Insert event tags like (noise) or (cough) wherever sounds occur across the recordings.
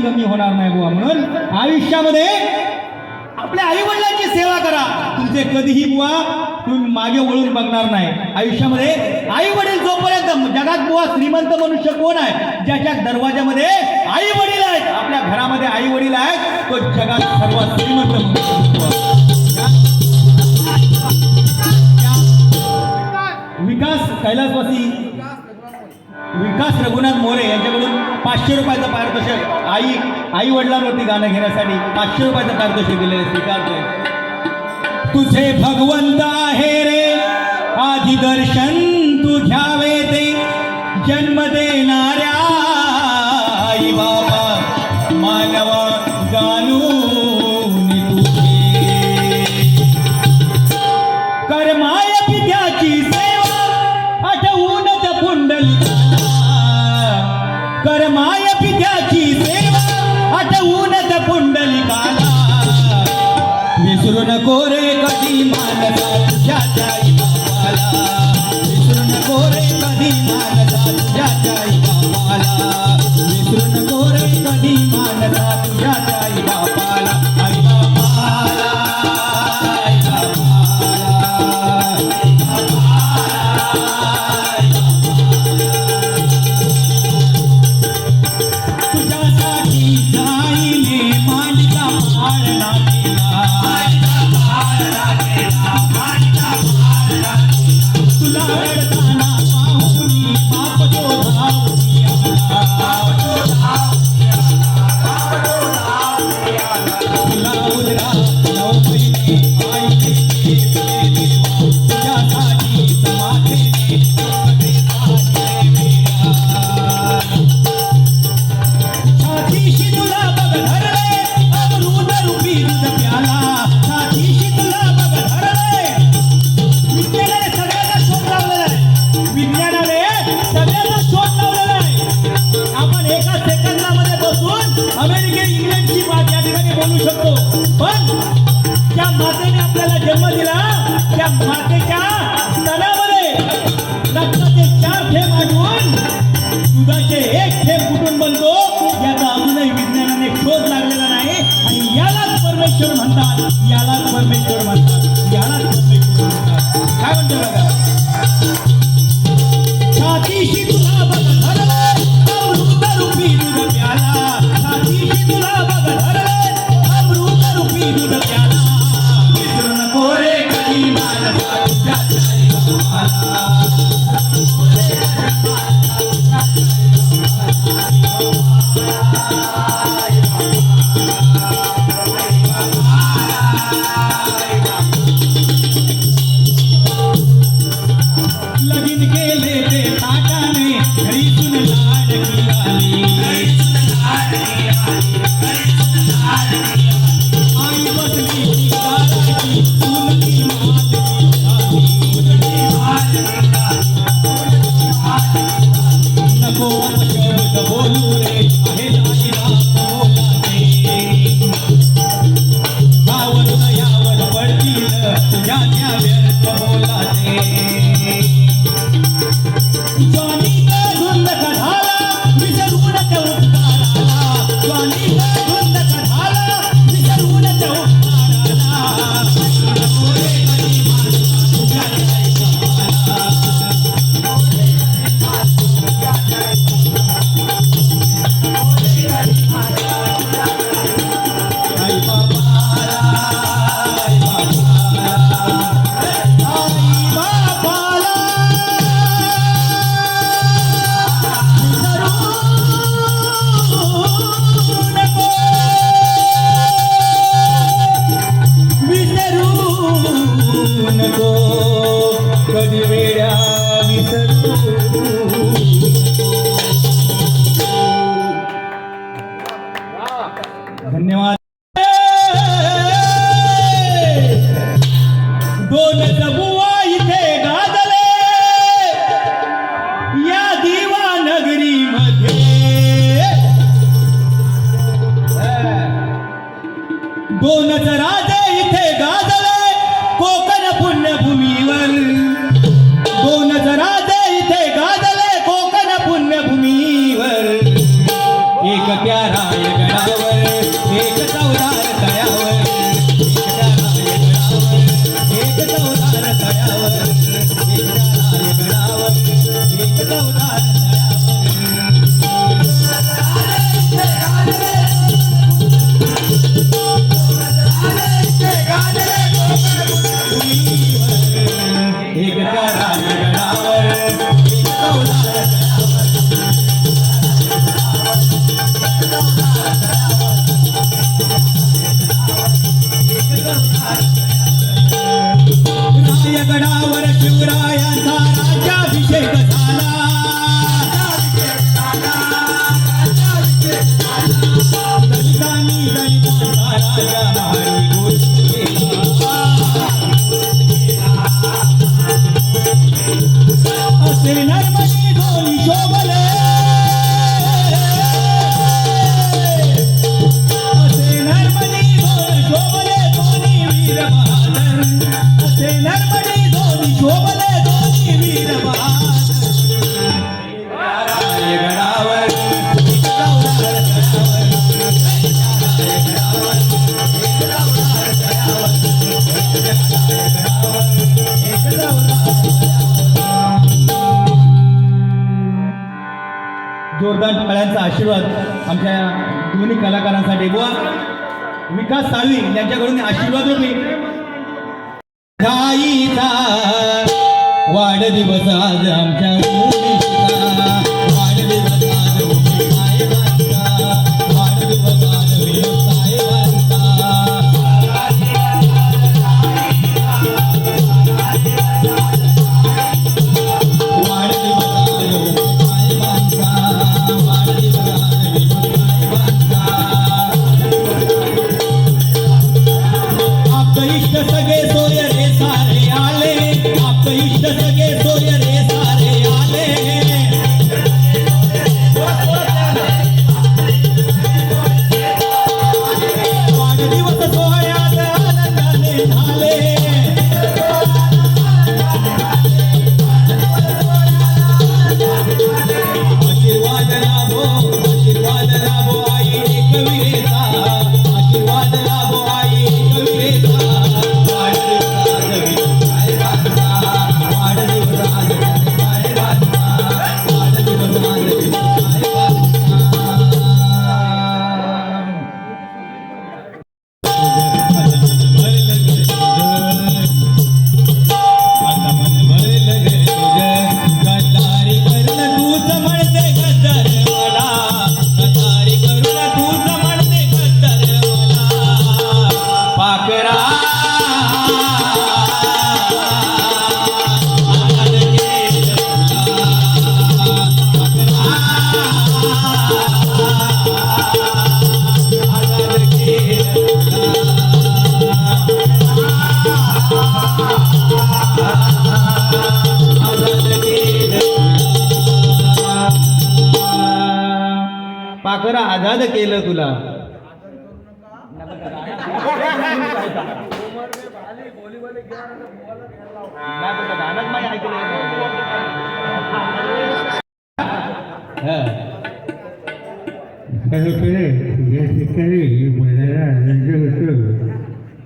कधी कमी होणार नाही बुवा. म्हणून आयुष्यामध्ये आपल्या आईवडिलांची सेवा करा. तुमचे कधीही बुवा तुम्ही मागे वळून बघणार नाही. आयुष्यामध्ये आई वडील जोपर्यंत जगात बुवा श्रीमंत मनुष्य कोण आहे? ज्याच्या दरवाजामध्ये आई वडील आहेत. आपल्या घरामध्ये आई वडील आहेत तो जगात सर्वात श्रीमंत मनुष्य विकास कैलासवासी विकास रघुनाथ मोरे पाचशे रुपयाचं पारितोषिक. आई आई वडिलांवरती गाणं घेण्यासाठी पाचशे रुपयाचं पारितोषिक दिलेलं स्वीकारतोय तुझे भगवंत आहे रे. आधी दर्शन तू घ्या विसरू नको रे कधी मानसा तुझ्या आई बाबाला विसरू नको रे कधी मातेने आपल्याला जन्म दिला. त्या मातेच्या स्तनामध्ये रक्ताचे चार थेंब आठवून दुधाचे एक थेंब कुठून बनतो. याचा अजूनही विज्ञानाने शोध लागलेला नाही. आणि यालाच परमेश्वर म्हणतात. यालाच परमेश्वर म्हणतात. यालाच परमेश्वर म्हणतात. काय म्हणतो बघा Música दोन्ही कलाकारांसाठी. बुवा विकास साळवी यांच्याकडून आशीर्वाद होते. वाढदिवस आज आमच्या साखर आझाद केलं तुला. खरोखर या ठिकाणी मनाला आनंद होतो.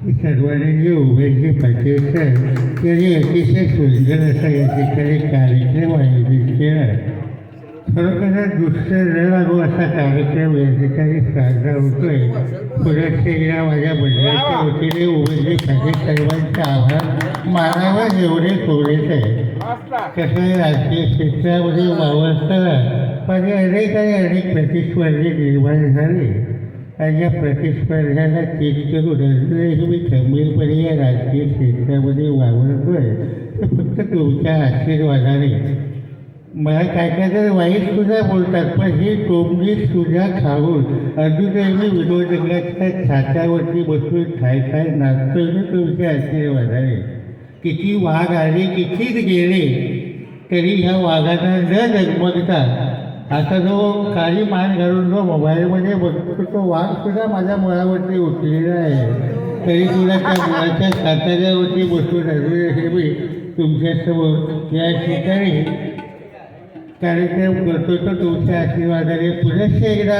की सर्वांनी उभ्याचे पाठवतात त्यांनी अतिशय सुंदर असा या ठिकाणी कार्यक्रम आयोजित केला. खरोखर दुसऱ्या लागू असा कार्यक्रम या ठिकाणी साजरा होतोय पुन्हा एकदा माझ्या मंडळाच्या वतीने उभयजी पाटील सर्वांचा आभार मानावा जेवढे थोडेच आहे कसं आहे, राजकीय क्षेत्रामध्ये वावरताना माझे अनेक आणि अनेक प्रतिस्पर्धी निर्माण झाले आणि या प्रतिस्पर्ध्याला चेक करून अजूनही मी खंबीरपणे या राजकीय क्षेत्रामध्ये वावरतोय ते फक्त तुमच्या आशीर्वादाने मला काय काय तर वाईट सुद्धा बोलतात पण ही टोमणी सुद्धा खाऊन अजूनही मी विनोदकाच्या छात्यावरती बसून खाय खाय नाचतो तुमचे तुमच्या आशीर्वादाने किती वाघ आले कितीच गेले तरी ह्या वाघांना न जगमगता आता जो काही मान घालून जो मोबाईलमध्ये बघतो तो वाघ सुद्धा माझ्या मुळावरती उठलेला आहे. तरी सुद्धा त्या मुळाच्या साताऱ्यावरती बसून अजूनही मी तुमच्यासमोर या ठिकाणी कार्यक्रम करतो तर तुमच्या आशीर्वादाने पुनश्च एकदा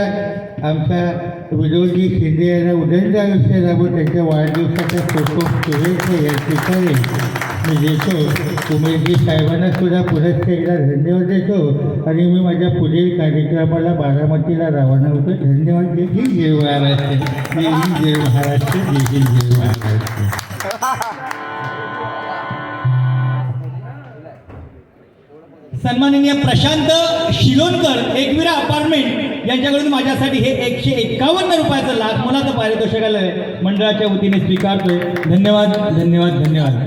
आमचा विनोदजी शिंदे यांना उदंड आयुष्य लाभून त्यांच्या वाढदिवसाच्या फोटो शुभेच्छा या ठिकाणी मी देतो. उमेशजी साहेबांना सुद्धा पुनश्च एकदा धन्यवाद देतो. आणि मी माझ्या पुढील कार्यक्रमाला बारामतीला रवाना होतो. धन्यवाद. जय हिंद जय महाराष्ट्र. जय हिंद जय महाराष्ट्र. जय हिंद जय महाराष्ट्र. सन्माननीय प्रशांत शिलोणकर एकविरा अपार्टमेंट यांच्याकडून माझ्यासाठी हे एकशे एकावन्न रुपयाचं लाख मुलाचं पारितोषिक मंडळाच्या वतीने स्वीकारतोय. धन्यवाद धन्यवाद धन्यवाद.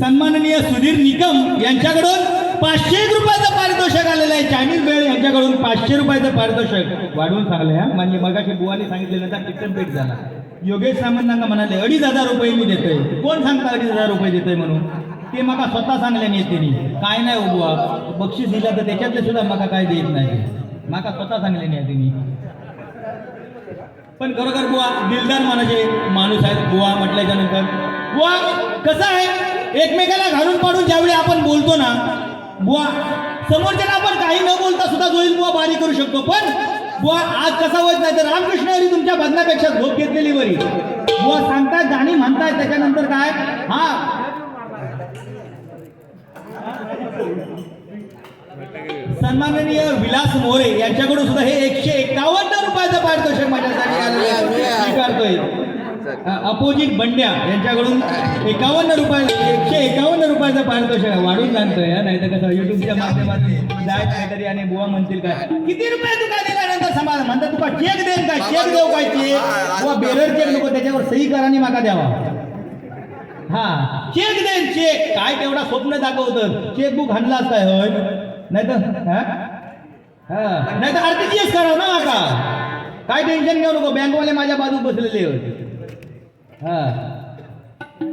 सन्माननीय सुधीर निकम यांच्याकडून पाचशे एक रुपयाचं पारितोषिक आलेलं आहे. चायनीज बेळ यांच्याकडून पाचशे रुपयाचं पारितोषिक. वाढवून सांगले हा? म्हणजे मगाशी बुवाने सांगितलेलं किचन पेट झाला. योगेश सामंतांना म्हणाले अडीच हजार रुपये मी देतोय. कोण सांगता अडीच हजार रुपये देतोय म्हणून? ते मला स्वतः सांगले तिने काय नाही हो बक्षीस दिलं तर त्याच्यातले सुद्धा मला काय देत नाही. माका स्वतः सांगले नेतेनी पण खरोखर बुवा दिलदार मनाचे माणूस आहेत बुवा म्हटल्याच्या नंतर. बुवा कसं आहे? एकमेकाला घालून पाडून ज्यावेळी आपण बोलतो ना बुवा समोरच्याला आपण काही न बोलता सुद्धा जोईल बुवा बारी करू शकतो. पण बुवा आज कसा होत नाही तर रामकृष्ण हरी तुमच्या बंधनापेक्षा झोप घेतलेली बरी. बुवा सांगतायत गाणी म्हणताय त्याच्यानंतर काय? हा सन्माननीय विलास मोरे यांच्याकडून सुद्धा हे एकशे एकावन्न रुपयाचं पारितोषिक माझ्यासाठी. स्वीकारतोय. अपोजिट बंड्या यांच्याकडून एकावन्न रुपये एकशे एकावन्न रुपयाचं पारितोषिक. वाढून जाणतोय नाही तर कसं युट्यूबच्या माध्यमातून जायचं काहीतरी आणि बुवा म्हणतील काय. किती रुपये तुका दिल्यानंतर समाज म्हणतात तुका चेक देईन काय चेक देऊ काय चेक बुवा बेरर चेक नको त्याच्यावर सही करा आणि माका द्यावा. हा चेक देन चेक काय तेवढा स्वप्न दाखवतं चेकबुक हाणला असताय होय. नाही तर नाही तर आरटीजीएस करा ना आता काय टेन्शन घेऊ नको. बँकवाले माझ्या बाजू बसलेले होते. हा.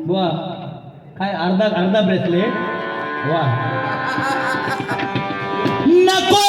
वा काय अर्धा अर्धा ब्रेसलेट वा नको!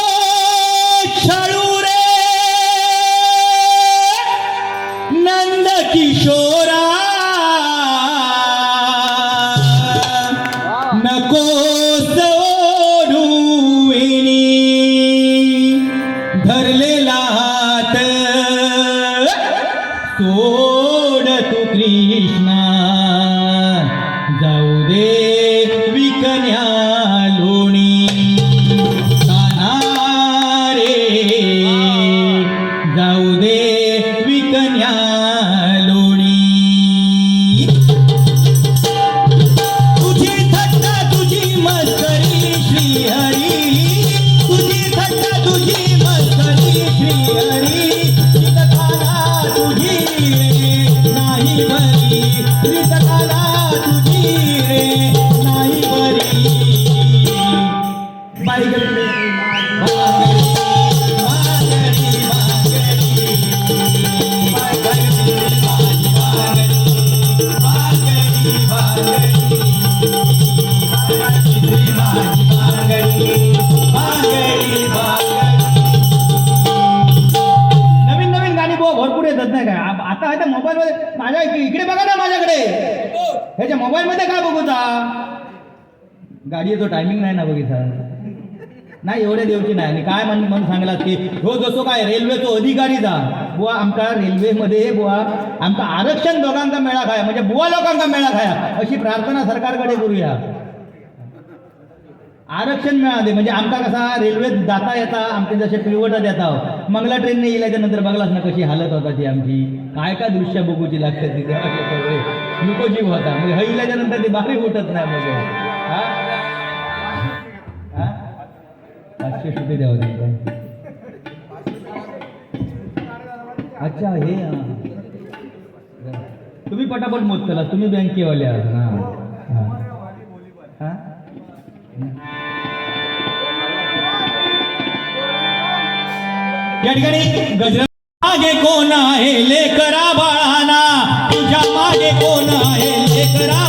रे गाडीचं टायमिंग नाही ना बघितला नाही एवढे देवची नाही. आणि काय म्हण म्हणून सांगलास की हो जसो काय रेल्वेचो अधिकारी जा. बुवा आमका रेल्वेमध्ये बुवा आमका आरक्षण दोघांका मेळा खाया. म्हणजे बुवा लोकांका मेळा खाया. अशी प्रार्थना सरकारकडे करूया. आरक्षण मिळाले म्हणजे आमका कसा रेल्वेत जाता येता आमचे जसे पिळवटा येता मंगला ट्रेनने येल्याच्या नंतर बघलास ना कशी हालत होता ती आमची. काय काय दृश्य बघूची लागतात तिथे. नको जीव होता. म्हणजे ह इल्याच्या नंतर ती बाहेर उठत नाही मग हा? पाचशे रुपये द्यावं लागतं. अच्छा हे तुम्ही पटापट मोजतला तुम्ही बँकेवाले आहात हा. हा. या ठिकाणी गजर मागे कोण आहे? लेकरा बाळाना तुझ्या मागे कोण आहे? लेकरा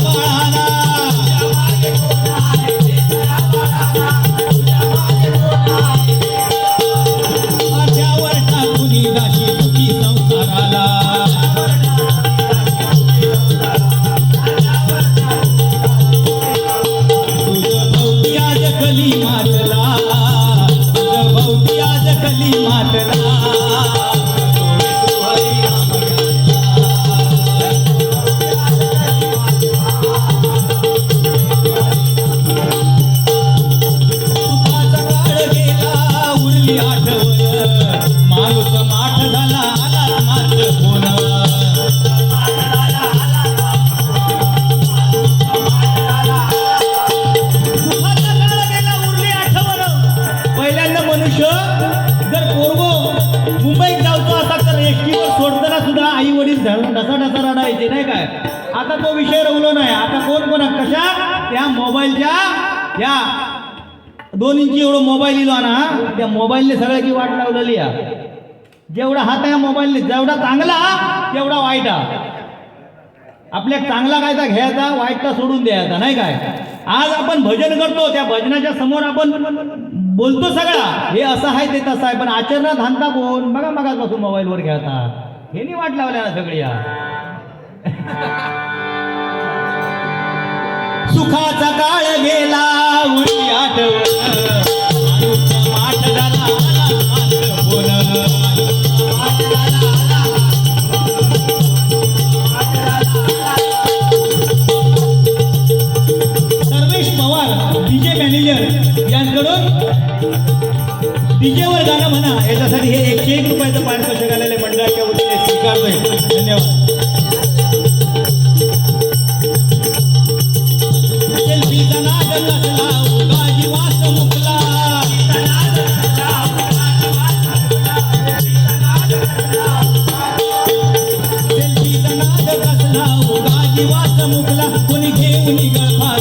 बोललो नाही. आता कोण कोणा कशा त्या मोबाईलच्या. या. दोन इंची एवढं मोबाईल इलो ना त्या मोबाईलने सगळ्याची वाट लावलेली आहे. जेवढा हात आहे मोबाईलने जेवढा चांगला तेवढा वाईट हा आपल्या चांगला कायदा घ्यायचा वाईटचा सोडून द्यायचा नाही काय? आज आपण भजन करतो त्या भजनाच्या समोर आपण बोलतो सगळा. हे असं आहे ते तसं आहे पण आचरणात हानता कोण? बघा मगापासून मोबाईलवर घ्यायचा हे नाही वाट लावल्या ना सगळी (laughs) सुखाचा काळ गेला उडी आठवण. माठ झाला बोल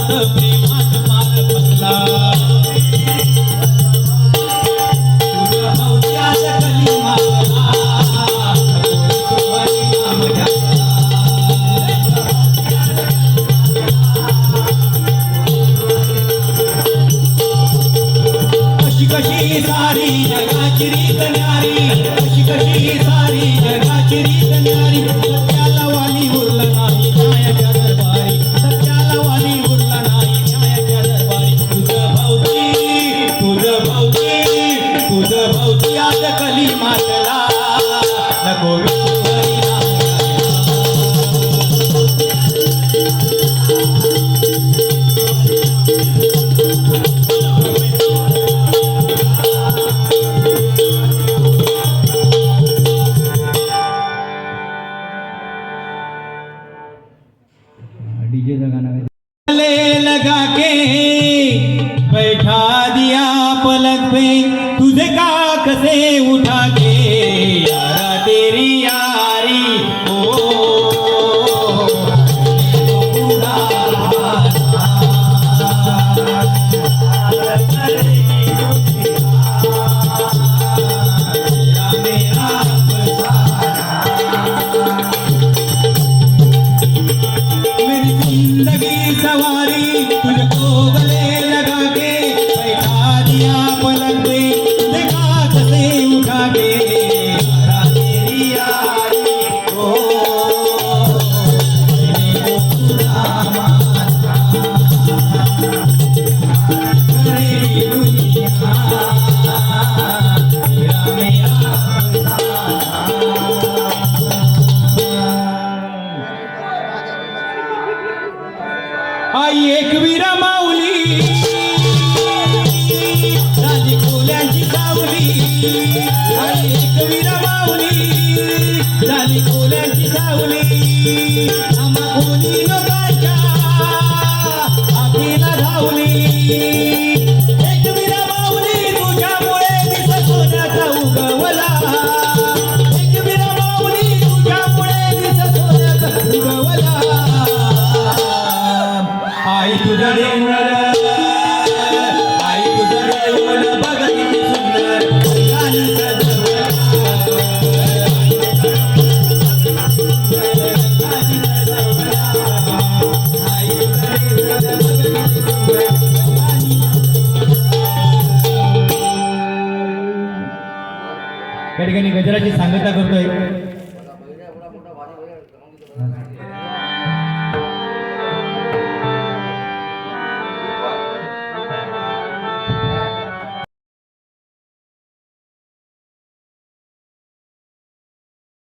प्रेमा corrupção. ठिकाणी गजराची सांगता करतोय.